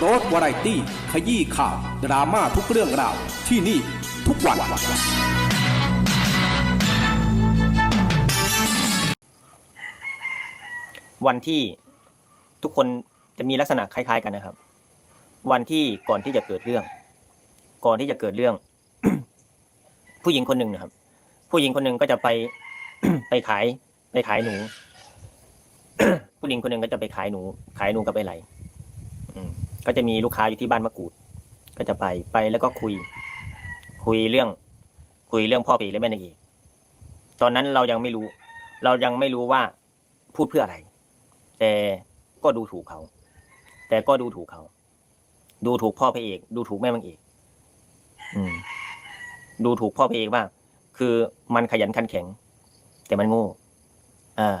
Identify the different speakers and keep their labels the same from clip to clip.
Speaker 1: โรสวาไรตี้ ขยี้ข่าว ดราม่าทุกเรื่องราว ที่นี่ทุกวัน
Speaker 2: วันที่ทุกคนจะมีลักษณะคล้าย ๆ กันนะครับ วันที่ก่อนที่จะเกิดเรื่อง ก่อนที่จะเกิดเรื่อง ผู้หญิงคนหนึ่งนะครับ ผู้หญิงคนหนึ่งก็จะไปไปขาย ไปขายหนู ผู้หญิงคนหนึ่งก็จะไปขายหนู ขายหนูกับไปไหลอืม ก็จะมีลูกค้าอยู่ที่บ้านมะกรูด ก็จะไปไปแล้วก็คุย คุยเรื่อง คุยเรื่องพ่อผีและแม่นางเอกตอนนั้นเรายังไม่รู้ เรายังไม่รู้ว่าพูดเพื่ออะไร แต่ก็ดูถูกเขา แต่ก็ดูถูกเขา ดูถูกพ่อพระเอก ดูถูกแม่นางเอกอืม ดูถูกพ่อพระเอกว่าคือมันขยันขันแข็ง แต่มันโง่อ่า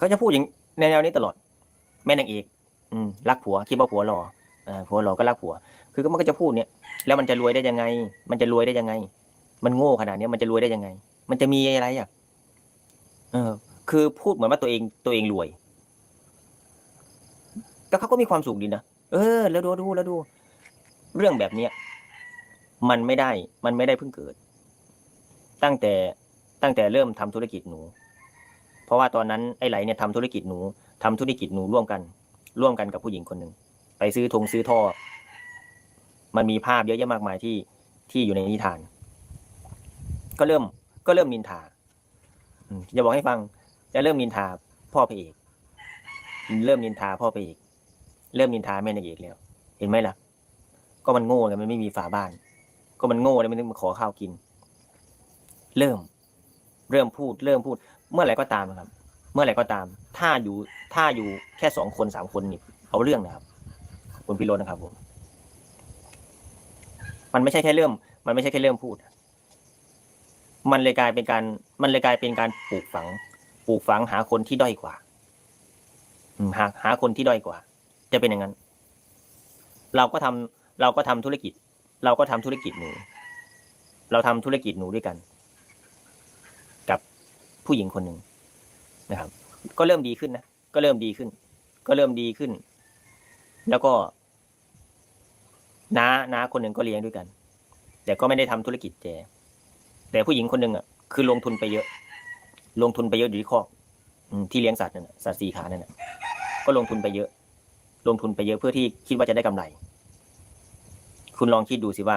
Speaker 2: ก็จะพูดอย่างในแนวนี้ตลอด แม่นางเอก อืมรักผัวคิดว่าผัวหล่ออ่าผัวหล่อก็รักผัว คือก็มันก็จะพูดเนี่ย แล้วมันจะรวยได้ยังไง มันจะรวยได้ยังไง มันโง่ขนาดนี้มันจะรวยได้ยังไง มันจะมีอะไรอะเออ คือพูดเหมือนว่าตัวเองตัวเองรวยก็เขาก็มีความสุขดีนะเออ แล้วดูดูแล้วดู เรื่องแบบเนี้ยมันไม่ได้ มันไม่ได้เพิ่งเกิด ตั้งแต่ตั้งแต่เริ่มทำธุรกิจหนู เพราะว่าตอนนั้นไอ้ไหลเนี่ยทำธุรกิจหนูทำธุรกิจหนูร่วมกัน ร่วมกันกับผู้หญิงคนหนึ่งไปซื้อธงซื้อท่อ มันมีภาพเยอะแยะมากมายที่ที่อยู่ในนิทาน ก็เริ่มก็เริ่มนินทาอืมจะบอกให้ฟัง จะเริ่มนินทาพ่อพระเอกเริ่มนินทาพ่อพระเอกเริ่มนินทาแม่นางเอกแล้ว เห็นไหมล่ะ ก็มันโง่ไงมันไม่มีฝาบ้าน ก็มันโง่เลยมันถึงมาขอข้าวกิน เริ่ม เริ่มพูด เริ่มพูด เมื่อไหร่ก็ตามนะครับ เมื่อไหร่ก็ตาม ถ้าอยู่ถ้าอยู่แค่สองคนสามคนนี่เอาเรื่องนะครับคุณพี่โรจน์นะครับผม มันไม่ใช่แค่เริ่ม มันไม่ใช่แค่เริ่มพูด มันเลยกลายเป็นการ มันเลยกลายเป็นการปลูกฝัง ปลูกฝังหาคนที่ด้อยกว่าอืมหาหาคนที่ด้อยกว่า จะเป็นอย่างนั้น เราก็ทำเราก็ทำธุรกิจ เราก็ทำธุรกิจหนู เราทำธุรกิจหนูด้วยกัน กับผู้หญิงคนหนึ่ง นะครับ ก็เริ่มดีขึ้นนะก็เริ่มดีขึ้น ก็เริ่มดีขึ้น แล้วก็น้าน้าคนหนึ่งก็เลี้ยงด้วยกัน แต่ก็ไม่ได้ทำธุรกิจแจ แต่ผู้หญิงคนหนึ่งอะคือลงทุนไปเยอะ ลงทุนไปเยอะอยู่ที่คอกที่เลี้ยงสัตว์นั่นน่ะสัตว์สี่ขานั่นน่ะก็ลงทุนไปเยอะ ลงทุนไปเยอะเพื่อที่คิดว่าจะได้กำไร คุณลองคิดดูสิว่า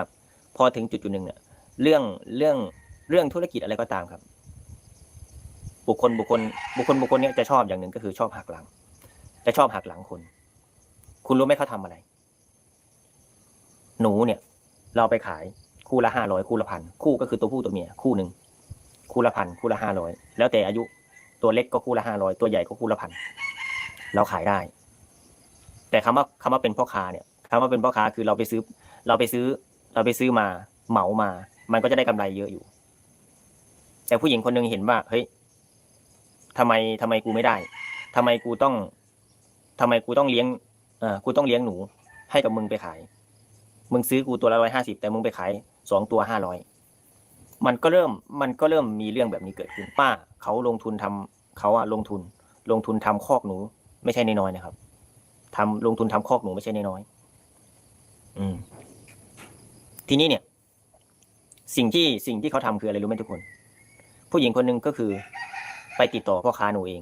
Speaker 2: พอถึงจุดจุดหนึ่งเนี่ยเรื่องเรื่องเรื่องธุรกิจอะไรก็ตามครับ บุคคลบุคคลบุคคลบุคคลเนี้ยจะชอบอย่างหนึ่งก็คือชอบหักหลัง จะชอบหักหลังคน คุณรู้ไหมเขาทำอะไร หนูเนี่ย เราไปขายคู่ละห้าร้อยคู่ละพันคู่ก็คือตัวผู้ตัวเมียคู่หนึ่งคู่ละพันคู่ละห้าร้อยแล้วแต่อายุตัวเล็กก็คู่ละห้าร้อยตัวใหญ่ก็คู่ละพันเราขายได้ แต่คำว่าคำว่าเป็นพ่อค้าเนี่ยคำว่าเป็นพ่อค้าคือเราไปซื้อ เราไปซื้อ เราไปซื้อมาเหมามา มันก็จะได้กำไรเยอะอยู่ แต่ผู้หญิงคนหนึ่งเห็นว่าเฮ้ย ทำไมทำไมกูไม่ได้ทำไมกูต้องทำไมกูต้องเลี้ยงเออกูต้องเลี้ยงหนู ให้กับมึงไปขาย มึงซื้อกูตัวละร้อยห้าสิบแต่มึงไปขายสองตัวห้าร้อยมันก็เริ่มมันก็เริ่มมีเรื่องแบบนี้เกิดขึ้นป้าเขาลงทุนทำเขาอะลงทุน ลงทุนทำคอกหนู ไม่ใช่น้อยๆนะครับทำลงทุนทำคอกหนูไม่ใช่น้อยๆอืม ทีนี้เนี่ย สิ่งที่สิ่งที่เขาทำคืออะไรรู้ไหมทุกคน ผู้หญิงคนหนึ่งก็คือ ไปติดต่อพ่อค้าหนูเอง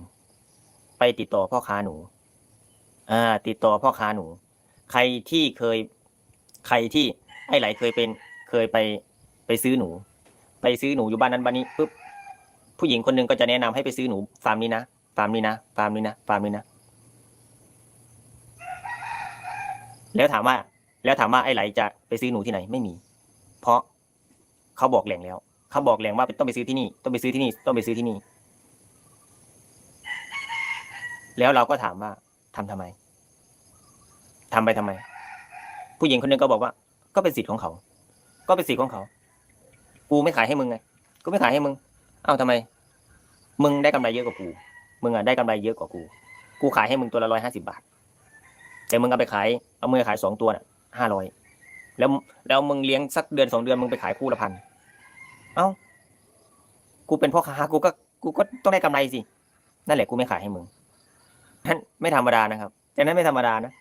Speaker 2: ไปติดต่อพ่อค้าหนู อ่า ติดต่อพ่อค้าหนู ใครที่เคย ใครที่ไอ้ไหลเคยเป็น เคยไปไปซื้อหนู ไปซื้อหนูอยู่บ้านนั้นบ้านนี้ปุ๊บผู้หญิงคนหนึ่งก็จะแนะนำให้ไปซื้อหนูฟาร์มนี้นะฟาร์มนี้นะฟาร์มนี้นะฟาร์มนี้นะแล้วถามว่า แล้วถามว่าไอ้ไหลจะไปซื้อหนูที่ไหนไม่มี เพราะเขาบอกแหล่งแล้วเขาบอกแหล่งว่าต้องไปซื้อที่นี่ ต้องไปซื้อที่นี่ต้องไปซื้อที่นี่ แล้วเราก็ถามว่าทำทำไมทำไปทำไม ผู้หญิงคนนึงก็บอกว่า ก็เป็นสิทธิ์ของเขา ก็เป็นสิทธิ์ของเขา กูไม่ขายให้มึงไงกูไม่ขายให้มึง เอ้าทำไม มึงได้กำไรเยอะกว่ากู มึงอะได้กำไรเยอะกว่ากู กูขายให้มึงตัวละร้อยห้าสิบาท แต่มึงเอาไปขาย เอามือขายสองตัวน่ะห้าร้อยแล้วแล้วมึงเลี้ยงสักเดือนสองเดือนมึงไปขายคู่ละพัน เอ้า กูเป็นพ่อค้ากูก็ กูก็ต้องได้กำไรสิ นั่นแหละกูไม่ขายให้มึง นั่นไม่ธรรมดานะครับแต่นั้นไม่ธรรมดานะ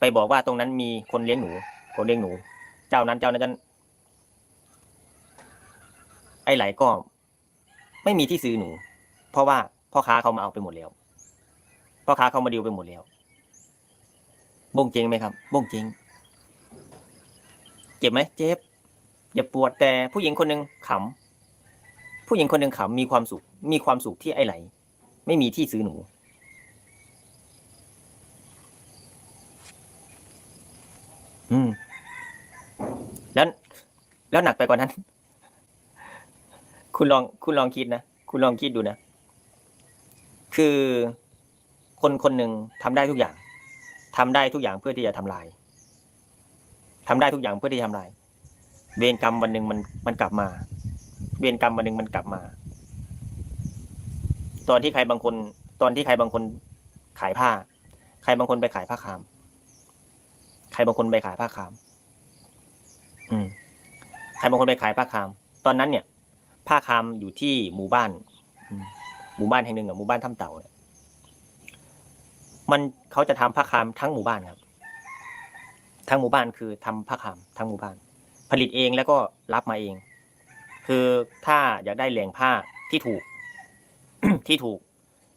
Speaker 2: ไปบอกว่าตรงนั้นมีคนเลี้ยงหนู คนเลี้ยงหนูเจ้านั้นเจ้านั้นเจ้านั้นไอ้ไหลก็ ไม่มีที่ซื้อหนู เพราะว่าพ่อค้าเขามาเอาไปหมดแล้วพ่อค้าเขามาดิวไปหมดแล้วบงเจงไหมครับบงเจงเจ็บไหมเจ็บอย่าปวดแต่ผู้หญิงคนหนึ่งขำผู้หญิงคนหนึ่งขำมีความสุข มีความสุขที่ไอ้ไหล ไม่มีที่ซื้อหนู อืม แล้ว แล้วหนักไปกว่านั้น คุณลอง คุณลองคิดนะ คุณลองคิดดูนะ คือคนคนหนึ่งทำได้ทุกอย่างทำได้ทุกอย่างเพื่อที่จะทำลายทำได้ทุกอย่างเพื่อที่จะทำลาย เวรกรรมวันหนึ่งมันมันกลับมา เวรกรรมวันหนึ่งมันกลับมา ตอนที่ใครบางคน ตอนที่ใครบางคนขายผ้า ใครบางคนไปขายผ้าคาม ใครบางคนไปขายผ้าคาม อืมใครบางคนไปขายผ้าคาม ตอนนั้นเนี่ย ผ้าคามอยู่ที่หมู่บ้านหมู่บ้านแห่งหนึ่งอะหมู่บ้านถ้ำเต่าเนี่ยมันเขาจะทำผ้าคามทั้งหมู่บ้านครับ ทั้งหมู่บ้านคือทำผ้าคามทั้งหมู่บ้าน ผลิตเองแล้วก็รับมาเอง คือถ้าอยากได้แหล่งผ้าที่ถูก ที่ถูก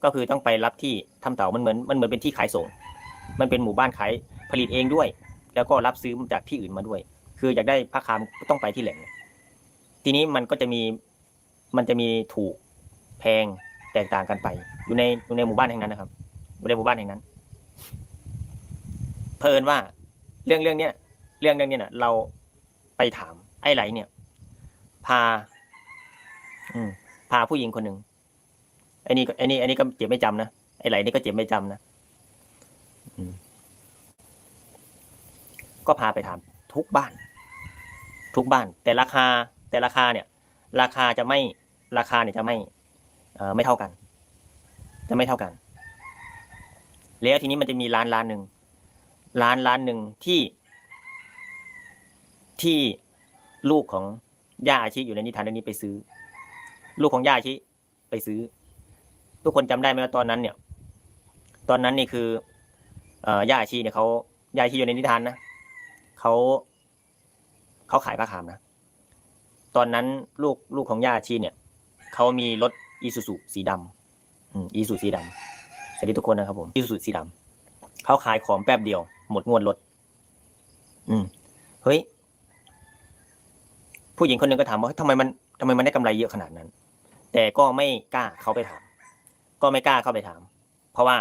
Speaker 2: ก็คือต้องไปรับที่ถ้ำเต่ามันเหมือน มันเหมือนเป็นที่ขายส่ง มันเป็นหมู่บ้านขายผลิตเองด้วย แล้วก็รับซื้อจากที่อื่นมาด้วย คืออยากได้ผ้าคามก็ต้องไปที่แหล่ง ทีนี้มันก็จะมีมันจะมีถูกแพงแตกต่างกันไป อยู่ในอยู่ในหมู่บ้านแห่งนั้นนะครับอยู่ในหมู่บ้านแห่งนั้น เพลินว่าเรื่องเรื่องเนี้ยเรื่องเรื่องเนี้ยนะเราไปถาม ไอ้ไหลเนี่ย พา อืมพาผู้หญิงคนหนึ่งไอ้นี่ไอ้นี่ไอ้นี่ก็เจ็บไม่จำนะไอ้ไหลนี่ก็เจ็บไม่จำนะอืม ก็พาไปถาทุกบ้าน ทุกบ้าน แต่ราคาแต่ราคาเนี่ย ราคาจะไม่ราคาเนี่ยจะไม่เอ่อไม่เท่ากัน จะไม่เท่ากัน แล้วทีนี้มันจะมีร้านร้านหนึ่งร้านร้านหนึ่งที่ที่ลูกของย่าอาชิอยู่ในนิทานเรื่องนี้ไปซื้อ ลูกของย่าอาชิไปซื้อ ทุกคนจำได้ไหมว่าตอนนั้นเนี่ย ตอนนั้นนี่คือเอ่อย่าอาชีเนี่ยเขาย่าอาชีอยู่ในนิทานนะ เขาเขาขายผ้าขามนะ ตอนนั้นลูกลูกของย่าชีเนี่ยเขามีรถอีซูซูสีดำอืมอีซูซูสีดำสวัสดีทุกคนนะครับผมอีซูซูสีดำเขาขายของแป๊บเดียว หมดงวดรถ อืมเฮ้ย ผู้หญิงคนหนึ่งก็ถามว่าทำไมมันทำไมมันได้กำไรเยอะขนาดนั้น แต่ก็ไม่กล้าเขาไปถาม ก็ไม่กล้าเข้าไปถาม เพราะว่า